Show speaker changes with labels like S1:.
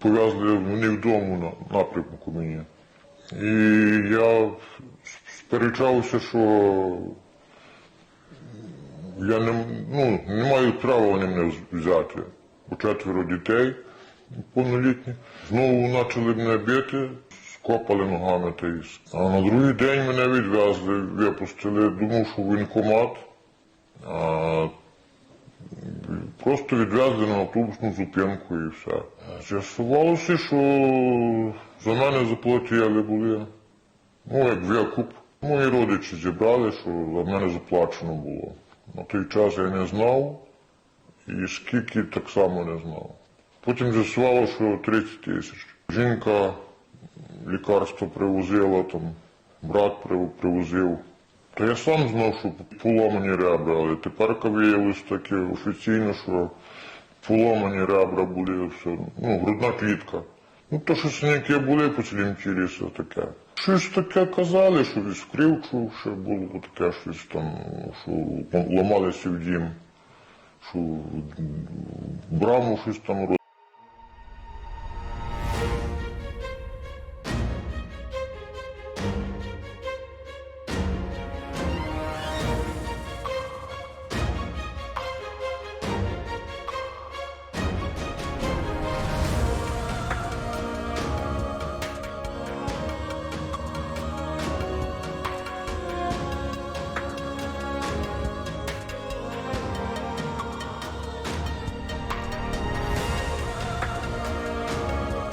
S1: пов'язали в невідому на- напрямку мені. І я сперечався, що я не, ну, не маю права вони мене взяти. У четверо дітей повнолітніх. Знову почали мене бити, скопали ногами та с- А на другий день мене відвезли, випустили, думав, що воєнкомат. А просто відвезли на автобусну зупинку і все. З'ясувалося, що за мене заплатили були. Ну, як викуп. Мої родичі зібрали, що за мене заплачено було. На той час я не знав, і скільки так само не знав. Потім з'ясувало, що 30 тисяч. Жінка лікарство привозила, там, брат привозив. Та я сам знав, що поломані ребра, але тепер виявилось таке офіційно, що поломані ребра були, все, ну, грудна клітка. Ну, то, що синяки були по цілім тілі, все таке. Щось таке казали, що від скривчу ще було таке щось там, що ламалися в дім, що браму щось там